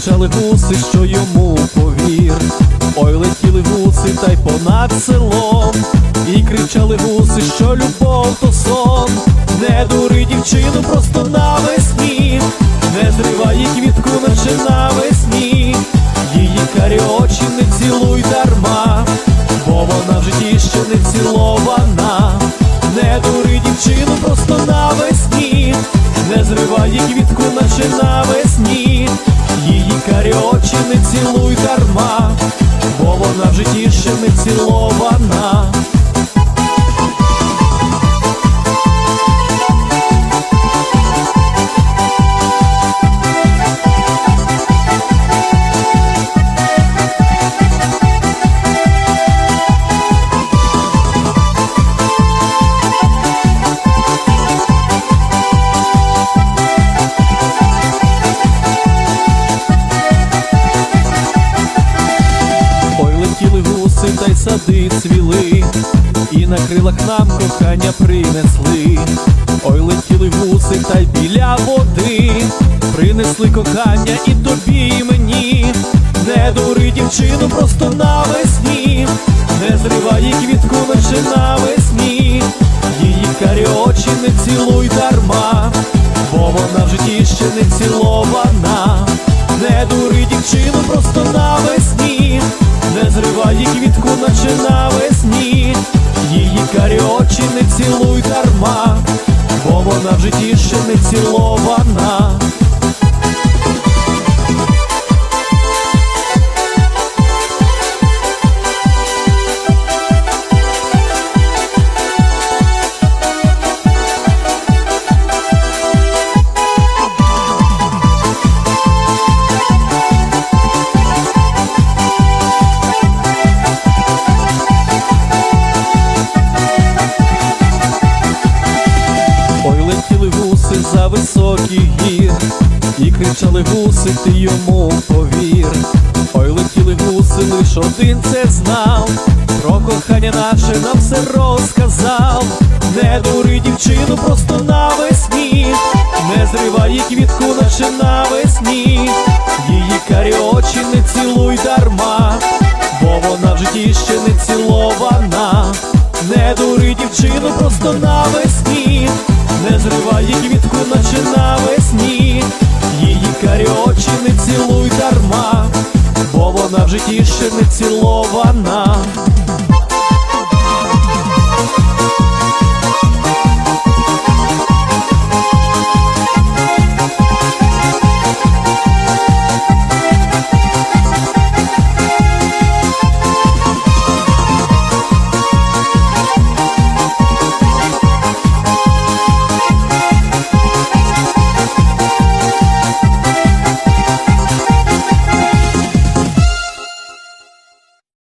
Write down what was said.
кричали гуси, що йому повір. Ой, летіли гуси та й понад селом, і кричали гуси, що любов то сон. Не дури дівчину просто навесні, не зривай квітку, наче навесні, її карі очі не цілуй дарма, бо вона в житті ще не цілована. Не дури дівчину просто навесні, не зривай їй квітку, наче навесні, її карі не цілуй дарма, бо вона в житті ще не цілована. Летіли гуси та й сади цвіли, і на крилах нам кохання принесли. Ой, летіли гуси та й біля води, принесли кохання і тобі, і мені. Не дури дівчину просто навесні, не зривай їй квітку, наче навесні, її карі очі не цілуй дарма, бо вона в житті ще не цілована. Не дури дівчину просто навесні, вона в не цілована. І кричали гуси, ти йому повір. Ой, летіли гуси, лиш один це знав. Про кохання наше нам все розказав. Не дури дівчину просто навесні, не зривай їй квітку, наче навесні, її карі очі не цілуй дарма, бо вона в житті ще не цілована. Не дури дівчину просто навесні, не зривай їй квітку, наче навесні, житті ще не цілована.